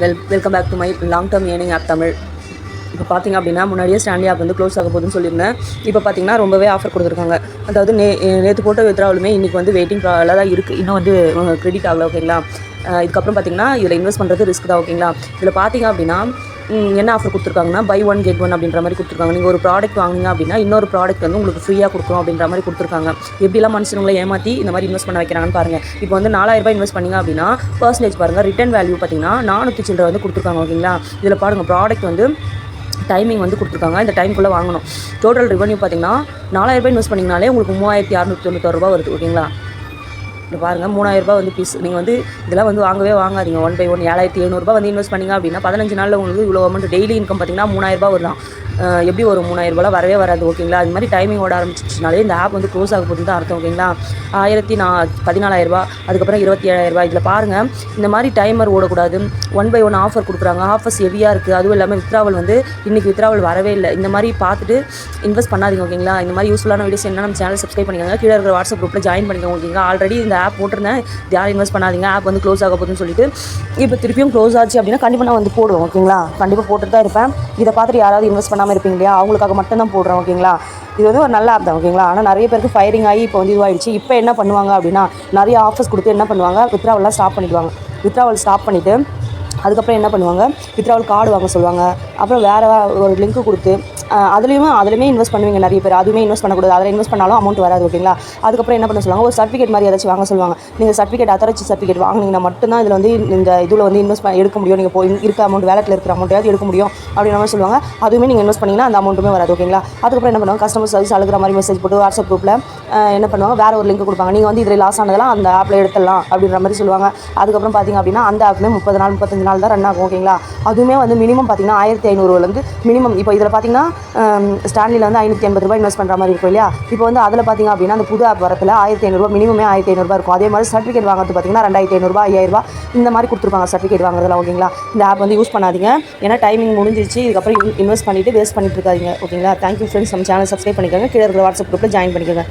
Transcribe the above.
Well welcome back to my long term earning app Tamil. இப்போ பார்த்தீங்க அப்படின்னா முன்னாடியே ஸ்டாண்டி ஆப் வந்து க்ளோஸ் ஆக போகுதுன்னு சொல்லியிருந்தேன். இப்போ பார்த்தீங்கன்னா ரொம்பவே ஆஃபர் கொடுத்துருக்காங்க. அதாவது நே நேற்று போட்ட வித்ராவலுமே இன்றைக்கி வந்து வெயிட்டிங் தான் இருக்குது இன்னும் வந்து க்ரெடிட் ஆகலை ஓகேங்களா இதுக்கப்புறம் பார்த்தீங்கன்னா இதில் இன்வெஸ்ட் பண்ணுறது ரிஸ்க் தான் ஓகேங்களா இதில் பார்த்தீங்க அப்படின்னா என்ன ஆஃபர் கொடுத்துருக்காங்கன்னா பை ஒன் கெட் ஒன் அப்படின்ற மாதிரி கொடுத்துருக்காங்க. நீங்கள் ஒரு ப்ராடக்ட் வாங்குனீங்க அப்படின்னா இன்னொரு ப்ராடக்ட் வந்து உங்களுக்கு ஃப்ரீயாக கொடுக்குறோம் அப்படின்ற மாதிரி கொடுத்துருக்காங்க. எப்படிலாம் மனுஷங்களை ஏமாற்றி இந்த மாதிரி இன்வெஸ்ட் பண்ண வைக்கிறாங்கன்னு பாருங்கள் இப்போ வந்து நாலாயிரம் ரூபாய் இன்வெஸ்ட் பண்ணீங்க அப்படின்னா பர்சன்டேஜ் பாருங்கள் ரிட்டர்ன் வேல்யூ பார்த்தீங்கன்னா நானூற்றி சில்லரை வந்து கொடுத்துருக்காங்க ஓகேங்களா? இதில் பாருங்கள் ப்ராடக்ட் வந்து டைமிங் வந்து கொடுத்துருக்காங்க. இந்த டைமுக்குள்ளே வாங்கணும். டோட்டல் ரெவன்யூ பார்த்தீங்கன்னா நாலாயிரரூபா ரூபாய் இன்வெஸ்ட் பண்ணிங்கனாலே உங்களுக்கு மூவாயிரத்தி அறநூற்றி தொண்ணூத்தொரு ரூபா வருது ஓகேங்களா? இங்க பாருங்கள் மூணாயிரரூபா வந்து பீஸ் நீங்கள் வந்து இதெல்லாம் வந்து வாங்கவே வாங்காதீங்க. ஒன் பை ஒன் ஏழாயிரத்தி எழுநூறுபா வந்து இன்வெஸ்ட் பண்ணீங்க அப்படின்னா பதினஞ்சு நாளில் உங்களுக்கு இவ்வளோ அமௌண்ட் டெய்லி இன்கம் பார்த்தீங்கன்னா மூணாயிரம் ரூபாய் வரலாம் எப்படி ஒரு மூணாயிரம் ரூபாய் வரவே வராது ஓகேங்களா அது மாதிரி டைமிங் ஓட ஆரம்பிச்சிச்சுனாலே இந்த ஆப் வந்து க்ளோஸ் ஆக போகுது தான் அர்த்தம் ஓகேங்களா ஆயிரத்தி நா பதினாலாயிரரூபா அதுக்கப்புறம் இருபத்தி ஏழாயிரரூபா இதில் பாருங்கள் இந்த மாதிரி டைமர் ஓடக்கூடாது. ஒன் பை ஒன் ஆஃபர் கொடுக்குறாங்க. ஆஃபர்ஸ் ஹெவியாக இருக்குது அதுவும் இல்லாமல் வித்ராவல் வந்து இன்றைக்கி வித்ராவல் வரவே இல்லை. இந்த மாதிரி பார்த்துட்டு இன்வெஸ்ட் பண்ணாதீங்க ஓகேங்களா இந்த மாதிரி யூஸ்ஃபுல்லான வீடியோஸ் என்ன நம்ம சேனல் சப்ஸ்கிரைப் பண்ணிக்கோங்க. கீழே இருக்கிற வாட்ஸ்அப் குரூப்பில் ஜாயின் பண்ணிக்கோங்க ஓகேங்களா ஆல்ரெடி இந்த ஆப் போட்டிருந்தேன். யாரும் இன்வெஸ்ட் பண்ணாதீங்க. ஆப் வந்து க்ளோஸ் ஆக போகுதுன்னு சொல்லிட்டு. இப்போ திருப்பியும் க்ளோஸ் ஆச்சு அப்படின்னா கண்டிப்பாக நான் வந்து போடுவோம் ஓகேங்களா கண்டிப்பாக போட்டுட்டு தான் இருப்பேன். இதை பார்த்துட்டு யாராவது இன்வெஸ்ட் பண்ணாமல் இருப்பீங்க இல்லையா? அவங்களுக்காக மட்டும்தான் போடுறோம் போடுறேன் ஓகேங்களா? இது வந்து ஒரு நல்ல ஆப் தான் ஓகேங்களா? ஆனால் நிறைய பேருக்கு ஃபயரிங் ஆகி இப்போ வந்து இதுவாகிடுச்சு இப்போ என்ன பண்ணுவாங்க அப்படின்னா நிறைய ஆஃபர்ஸ் கொடுத்து என்ன பண்ணுவாங்க? வித்ராவெல்லாம் ஸ்டாப் பண்ணிடுவாங்க. வித்ராவல் ஸ்டாப் பண்ணிவிட்டு அதுக்கப்புறம் என்ன பண்ணுவாங்க? வித்ராவல் கார்டு வாங்க சொல்லுவாங்க. அப்புறம் வேறு ஒரு லிங்க் கொடுத்து அதுலேயுமே அதுலேயுமே இன்வெஸ்ட் பண்ணுவீங்க நிறைய பேர். அதுவுமே இன்வெஸ்ட் பண்ணக்கூடாது. அதில் இன்வெஸ்ட் பண்ணாலும் அமௌண்ட் வராது ஓகேங்களா அதுக்கப்புறம் என்ன பண்ண சொல்லுவாங்க? ஒரு சர்டிஃபிகேட் மாதிரி ஏதாச்சும் வாங்க சொல்லுவாங்க. நீங்கள் சர்டிஃபிகேட் அத்தாரிச்சி சர்டிஃபிகேட் வாங்கினீங்கன்னா மட்டும்தான் இதில் வந்து இந்த இதில் வந்து இன்வெஸ்ட் பண்ண எடுக்க முடியும். நீங்கள் போய் இருக்க அமௌண்ட் வேலட்டில் இருக்கிற அமௌண்ட்டையாவது எடுக்க முடியும் அப்படின்ற மாதிரி சொல்லுவாங்க. அதுவுமே நீங்கள் இன்வெஸ்ட் பண்ணிங்கன்னா அந்த அமௌண்ட்டுமே வராது ஓகேங்களா அதுக்கப்புறம் என்ன பண்ணுவாங்க? கஸ்டமர் சர்வீஸ் அழுகிற மாதிரி மெசேஜ் போட்டு வாட்ஸ்அப் குரூப்பில் என்ன பண்ணுவாங்க? வேறு ஒரு லிங்க் கொடுப்பாங்க. நீங்கள் வந்து இதில் லாஸ் ஆனதெல்லாம் அந்த ஆப்பில் எடுத்துடலாம் அப்படின்ற மாதிரி சொல்லுவாங்க. அதுக்கப்புறம் பார்த்தீங்க அப்படின்னா அந்த ஆப்லேயே முப்பது நாள் முப்பத்தஞ்சு நாள் தான் ரன் ஆகும் ஓகேங்களா அதுவுமே வந்து மினிமம் பார்த்தீங்கன்னா ஆயிரத்தி ஐநூறுலேருந்து மினிமம் இப்போ இதில் பார்த்தீங்கன்னா ஸ்டாண்ட்லியில் வந்து ஐநூற்றி எண்பது ரூபாய் இன்வெஸ்ட் பண்ணுற மாதிரி இருக்கும் இல்லையா? இப்போ வந்து அதில் பார்த்தீங்க அப்படின்னா அந்த புது ஆப் வரத்தில் ஆயிரத்தி ஐநூறுரூவா மினிமமே ஆயிரத்தி ஐநூறுரூவா இருக்கும். அதே மாதிரி சர்டிஃபிகேட் வாங்குறது பார்த்தீங்கன்னா ரெண்டாயிரத்தி ஐநூறுரூவா ஐயாயிரரூபா இந்த மாதிரி கொடுத்துருப்பாங்க சர்டிஃபிகேட் வாங்குறதுல ஓகேங்களா இந்த ஆப் வந்து யூஸ் பண்ணாதீங்க. ஏன்னா டைமிங் முடிஞ்சிருச்சு. இதுக்கப்புறம் இன்வெஸ்ட் பண்ணிவிட்டு வேஸ்ட் பண்ணிட்டு இருக்காதிங்க ஓகேங்களா தேங்க்யூ ஃப்ரெண்ட்ஸ் நம்ம சேனல் சப்ஸ்கிரைப் பண்ணிக்கோங்க. கீழே இருக்கிற வாட்ஸ்அப் குரூப்பில் ஜாயின் பண்ணிக்கோங்க.